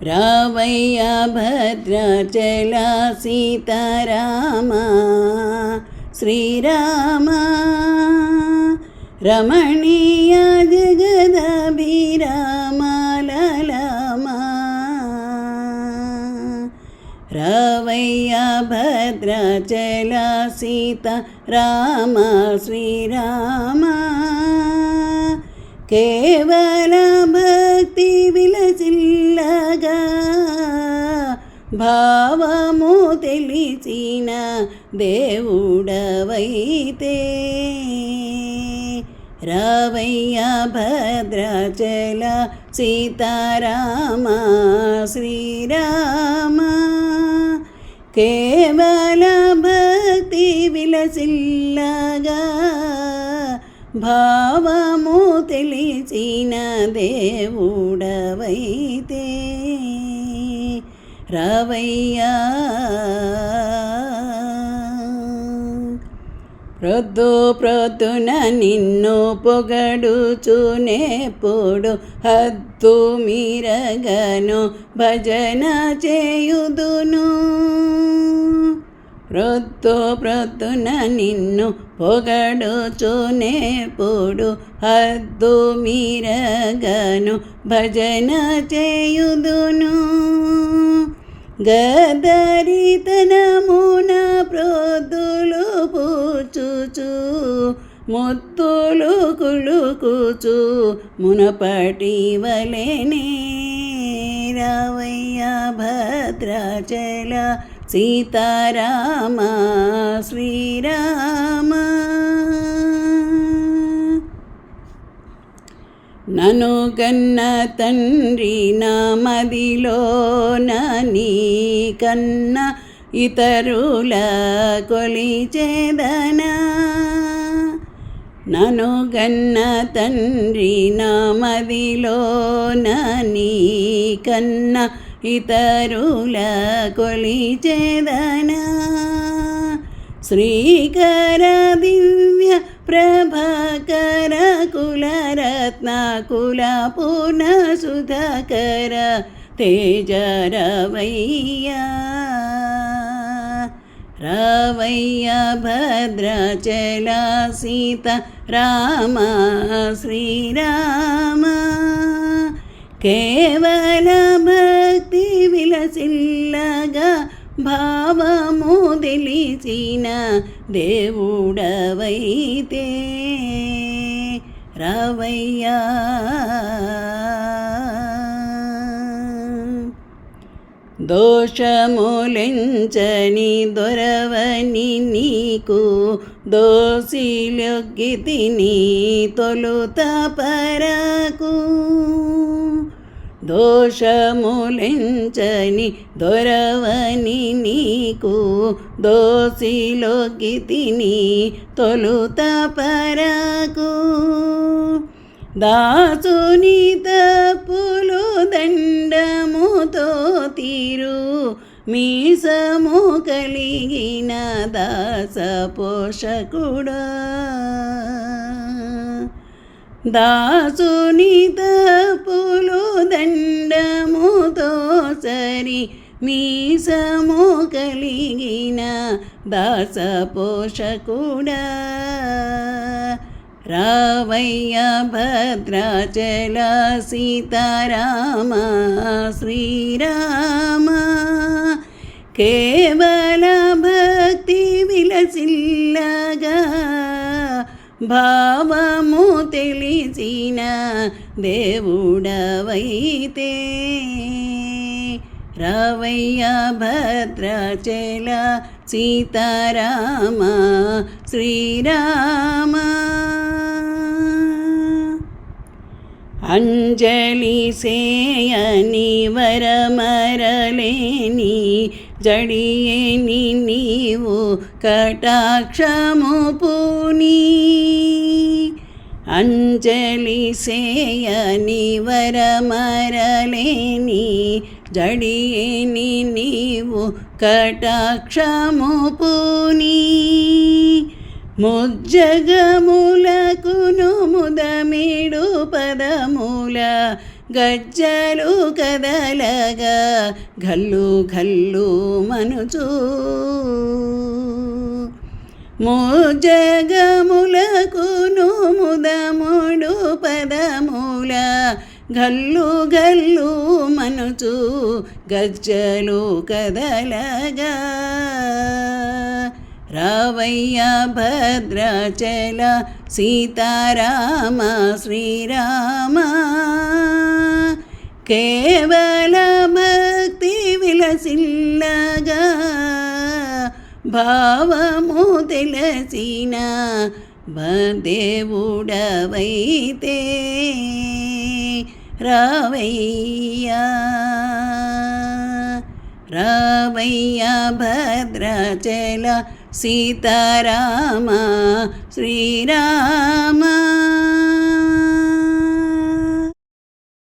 రావయ్య భద్రాచల సీతారామ శ్రీరామ రమణీయ జగదభిరామ లలమ రావయ్య సీత రామ శ్రీరామ కేవల భక్తి విలసిల్ భావము తెలిసిన దేవుడవైతే. రావయ్య భద్రాచల సీతారామ శ్రీరామ. కేవల భక్తి విలసిల్లగా భావము తెలిసిన దేవుడవైతే. రవయ్యా. ప్రొద్దు ప్రొద్దున నిన్ను పొగడుచునేప్పుడు హద్దు మీరగను భజన చేయుదును. ప్రొత్తు ప్రొత్తున నిన్ను పొగడుచునేపుడు హద్దు మీరగను భజన చేయుదును. గదరితనమున ప్రొద్దులు పూచుచు ముత్తులు కులుకుచు మునపటి వలెనే రావయ్య భద్రాచల సీతారామ శ్రీరామ. నను కన్న తండ్రి నా మదిలో నీ కన్న ఇతరుల కొలిచేదనా? నను గన్న తండ్రి నా మదిలో నీ కన్న ఇతరుల కొలిచేదనా శ్రీకర దివ్య ప్రభాకర కులరత్న కుల పూర్ణ సుధకర తేజరవయ్యా రావయ్య భద్రాచల సీత రామ శ్రీరామ. కేవల భక్తి విలసిల్లగా భావము తెలిసిన దేవుడవైతే రావయ్యా. దోషములెంచని దొరవని నీకు దోషిలొగ్గి తిని తొలుత పరకు. దోషములెంచని దొరవని నీకు దోషిలొగ్గి తిని తొలుత పరకు. దాసుని తప్పులు దండముతో తీరు మీసము కలిగిన దాస పోషకుడా. దాసుని తప్పులు దండముతో సరి మీసము కలిగిన దాస పోషకుడా. రావయ్య భద్రాచల సీతారామ శ్రీరామ. కేవల భక్తి విలసిల్లగా భావము తెలిసిన దేవుడవైతే. రావయ్య భద్రాచల సీతారామ శ్రీరామ. అంజలి సేయని వరమరలేని జడియేని నీవు కటాక్షము పూని అంజలి సేయని వరమరలేని జడియేని నీవు కటాక్షము పూని ముజ్జగము గజ్జలు కదలగా ఘల్లు ఘల్లు మనుచూ. మోజగములకును ముదముడు పదముల గల్లు గల్లు మనుచు గజ్జలు కదలగా. రావయ్య భద్రాచల సీతారామ శ్రీరామ. కేవల భక్తి విలసిల్లగా భావము తెలిసిన దేవుడవైతే రావయ్యా. రావయ్యా భద్రాచల సీతారామ శ్రీరామ.